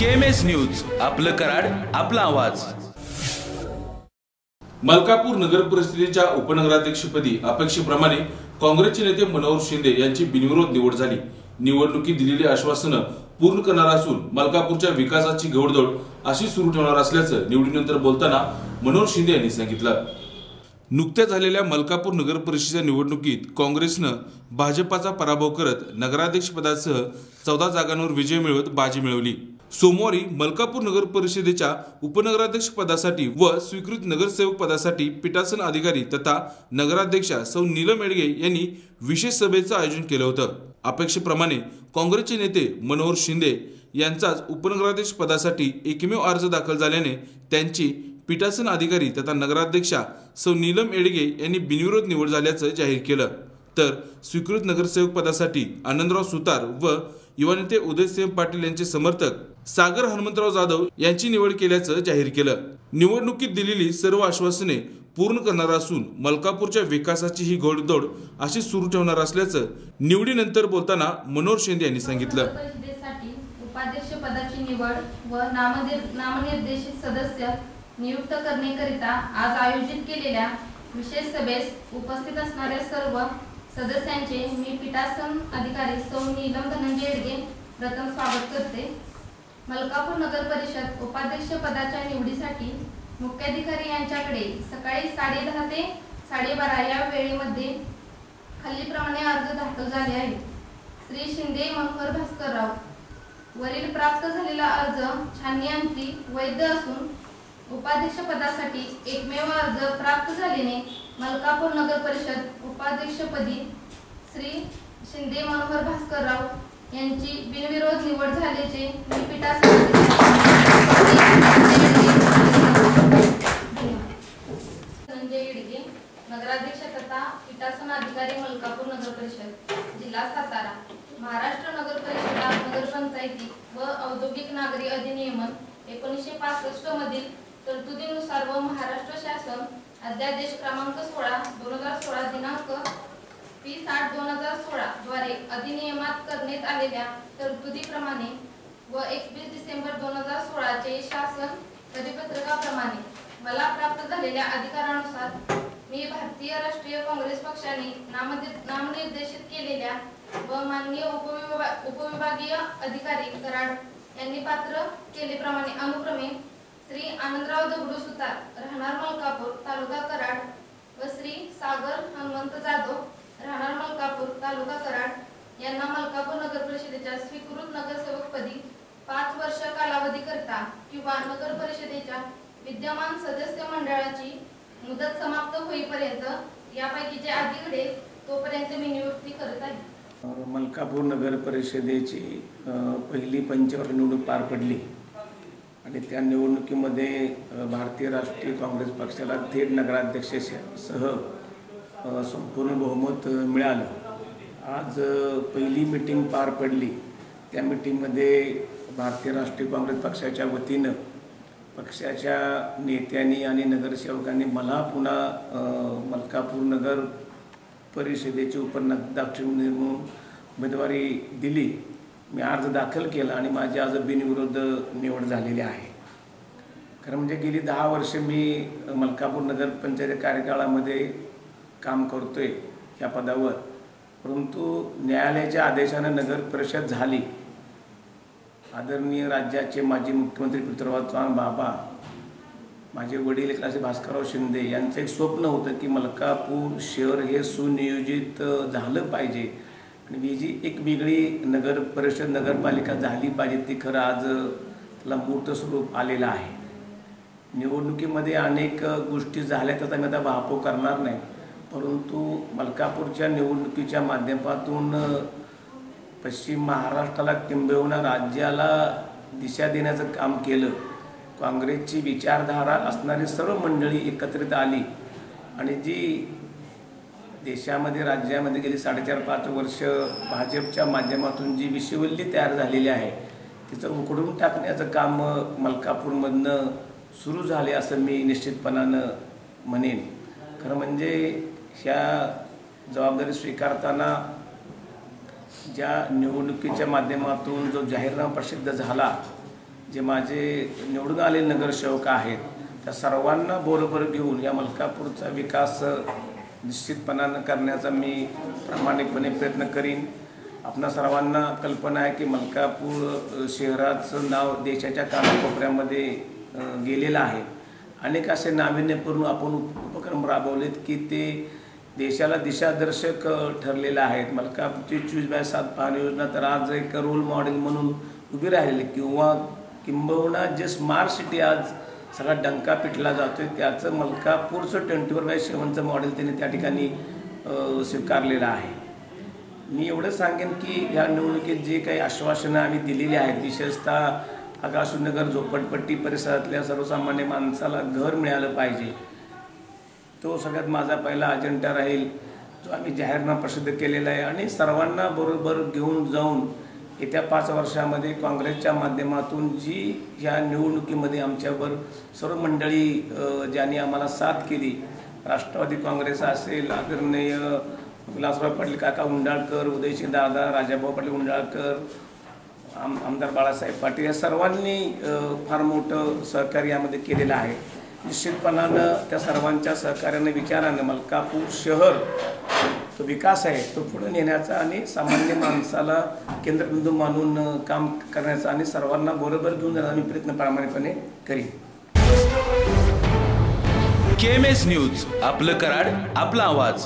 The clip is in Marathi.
केएमएस न्यूज आपलं कराड आपला आवाज. मलकापूर नगर परिषदेच्या उपनगराध्यक्षपदी अपेक्षेप्रमाणे काँग्रेसचे नेते मनोहर शिंदे यांची बिनविरोध निवड झाली. निवडणुकीत दिलेली आश्वासनं पूर्ण करणार असून मलकापूरच्या विकासाची घोडदौड अशी सुरू ठेवणार असल्याचं निवडीनंतर बोलताना मनोहर शिंदे यांनी सांगितलं. नुकत्याच झालेल्या मलकापूर नगर परिषदेच्या निवडणुकीत काँग्रेसनं भाजपाचा पराभव करत नगराध्यक्षपदासह चौदा जागांवर विजय मिळवत बाजी मिळवली. सोमवारी मलकापूर नगर परिषदेच्या उपनगराध्यक्ष पदासाठी व स्वीकृत नगरसेवक पदासाठी पीठासन अधिकारी तथा नगराध्यक्षा सौ नीलम एडगे यांनी विशेष सभेचं आयोजन केलं होतं. अपेक्षेप्रमाणे काँग्रेसचे नेते मनोहर शिंदे यांचाच उपनगराध्यक्ष पदासाठी एकमेव अर्ज दाखल झाल्याने त्यांची पीठासन अधिकारी तथा नगराध्यक्षा सौ नीलम एडगे यांनी बिनविरोध निवड झाल्याचं जाहीर केलं. तर स्वीकृत नगरसेवक पदासाठी आनंदराव सुतार व युवा नेते उदयसिंह पाटील यांचे समर्थक सागर हनुमंतराव जाधव यांची निवड केल्याचं जाहीर केलं. निवडणुकीत दिलेली सर्व आश्वासने पूर्ण करणार असून मलकापूरच्या विकासाची ही घोडदौड अशी सुरू ठेवणार असल्याचं निवडीनंतर बोलताना मनोहर शेंदे यांनी सांगितलं. उपाध्यक्ष पदाची निवड व नामनिर्देशित सदस्य नियुक्त करण्याकरिता आज आयोजित केलेल्या विशेष सभेस उपस्थित असणाऱ्या सर्व सदस्यांचे मी पीठासन अधिकारी सौ नीलम धनंजय येडगे प्रथम स्वागत करते. मलकापूर नगर परिषद उपाध्यक्ष पदाच्या निवडीसाठी मुख्याधिकारी यांच्याकडे सकाळी साडेदहा ते साडेबारा या वेळेमध्ये खालीलप्रमाणे अर्ज दाखल झाले आहेत. श्री शिंदे मनोहर भास्करराव. वरील प्राप्त झालेला अर्ज छाननीअंती वैध असून उपाध्यक्ष पदासाठी एकमेव अर्ज प्राप्त झाल्याने मलकापूर नगर परिषद उपाध्यक्षपदी श्री शिंदे मनोहर भास्करराव यांची बिनविरोध निवड झाल्याचे मी संजय इडगे नगराध्यक्ष तथा पीठासन अधिकारी मलकापूर नगर परिषद जिल्हा सातारा. महाराष्ट्र नगर परिषदा नगरपंचायती व औद्योगिक नागरी अधिनियमन एकोणीसशे पासष्ट मधील तरतुदीनुसार व महाराष्ट्र शासन अध्यादेश क्रमांक सोळा दोन हजार सोळा दिनांक तीस आठ दोन हजार सोळा द्वारे अधिनियमात करण्यात आलेल्या तरतुदीप्रमाणे व एकवीस डिसेंबर दोन हजार सोळाचे शासन परिपत्रकाप्रमाणे मला प्राप्त झालेल्या अधिकारानुसार मी भारतीय राष्ट्रीय काँग्रेस पक्षाने नामनिर्देशित केलेल्या व माननीय उपविभा उपविभागीय अधिकारी कराड यांनी पात्र केलेप्रमाणे अनुक्रमे श्री आनंदराव दगडू सुतार राहणार मलकापूर तालुका कराड व श्री सागर हनुमंत जाधव तालुका कराड यांना मलकापूर नगर परिषदेच्या स्वीकृत नगरसेवकपदी पाच वर्ष कालावधी करता किंवा नगर परिषदेच्या विद्यमान सदस्य मंडळाची मुदत समाप्त होईपर्यंत यापैकी जे आधी घडेल तोपर्यंत मी नियुक्ती करत आहे. मलकापूर नगर परिषदेची पहिली पंचवर निवडणूक पार पडली. आणि त्या निवडणुकीमध्ये भारतीय राष्ट्रीय काँग्रेस पक्षाला थेट नगराध्यक्ष सह संपूर्ण बहुमत मिळालं. आज पहिली मिटिंग पार पडली. त्या मिटिंगमध्ये भारतीय राष्ट्रीय काँग्रेस पक्षाच्या वतीनं पक्षाच्या नेत्यांनी आणि नगरसेवकांनी मला पुन्हा मलकापूर नगर परिषदेची उपन म्हणून उमेदवारी दिली. मी अर्ज दाखल केला आणि माझी आज बिनविरोध निवड झालेली आहे. खरं म्हणजे गेली दहा वर्ष मी मलकापूर नगर पंचायत कार्यकाळामध्ये काम करतोय या पदावर. परंतु न्यायालयाच्या आदेशानं नगर परिषद झाली. आदरणीय राज्याचे माजी मुख्यमंत्री पृथ्वीराज चव्हाण बाबा माझे वडील एक भास्करराव शिंदे यांचं एक स्वप्न होतं की मलकापूर शहर हे सुनियोजित झालं पाहिजे. आणि ही जी एक वेगळी नगर परिषद नगरपालिका झाली पाहिजे ती खरं आज त्याला मूर्त स्वरूप आलेलं आहे. निवडणुकीमध्ये अनेक गोष्टी झाल्या त्याचा मी आता वाहपो करणार नाही. परंतु मलकापूरच्या निवडणुकीच्या माध्यमातून पश्चिम महाराष्ट्राला किंबहुना राज्याला दिशा देण्याचं काम केलं. काँग्रेसची विचारधारा असणारी सर्व मंडळी एकत्रित आली. आणि जी देशामध्ये राज्यामध्ये गेली साडेचार पाच वर्ष भाजपच्या माध्यमातून जी विषवल्ली तयार झालेली आहे तिचं उकडून टाकण्याचं काम मलकापूरमधनं सुरू झाले असं मी निश्चितपणानं म्हणेन. खरं म्हणजे ह्या जबाबदारी स्वीकारताना ज्या निवडणुकीच्या माध्यमातून जो जाहीरनामा प्रसिद्ध झाला जे माझे निवडून आलेले नगरसेवक आहेत त्या सर्वांना बरोबर घेऊन या मलकापूरचा विकास निश्चितपणानं करण्याचा मी प्रामाणिकपणे प्रयत्न करीन. आपणा सर्वांना कल्पना आहे की मलकापूर शहराचं नाव देशाच्या कानाकोपऱ्यामध्ये गेलेलं आहे. अनेक असे नाविन्यपूर्ण आपण उप उपक्रम राबवलेत की ते देशाला दिशादर्शक ठरलेल्या आहेत. मलकापूरची चूज बाय सात पाहणी योजना तर आज एक रोल मॉडेल म्हणून उभी राहिलेली. किंवा किंबहुना जे स्मार्ट सिटी आज सगळा डंका पिटला जातोय. त्याचं मलकापूरचं ट्वेंटी फोर बाय सेवनचं मॉडेल त्यांनी त्या ठिकाणी स्वीकारलेलं आहे. मी एवढं सांगेन की ह्या निवडणुकीत जे काही आश्वासनं आम्ही दिलेली आहेत विशेषतः आकाशनगर झोपडपट्टी परिसरातल्या सर्वसामान्य माणसाला घर मिळालं पाहिजे. तो सगळ्यात माझा पहिला अजेंडा राहील जो आम्ही जाहीरनामा प्रसिद्ध केलेला आहे. आणि सर्वांना बरोबर घेऊन जाऊन येत्या पाच वर्षामध्ये काँग्रेसच्या माध्यमातून जी ह्या निवडणुकीमध्ये आमच्यावर सर्व मंडळी ज्यांनी आम्हाला साथ केली राष्ट्रवादी काँग्रेस असेल आदरणीय विलासराव पाटील काका उंडाळकर उदयसिंह दादा राजाभाऊ पाटील उंडाळकर आम आमदार बाळासाहेब पाटील या सर्वांनी फार मोठं सहकार्य यामध्ये केलेलं आहे. निश्चितपणानं त्या सर्वांच्या सहकार्यानं विचारानं मलकापूर शहर तो विकास आहे तो पुढे नेण्याचा आणि सामान्य माणसाला केंद्रबिंदू मानून काम करण्याचा आणि सर्वांना बरोबर घेऊन जाण्याचा मी प्रयत्न प्रामाणिकपणे करीन. के एम एस न्यूज आपलं कराड आपला आवाज.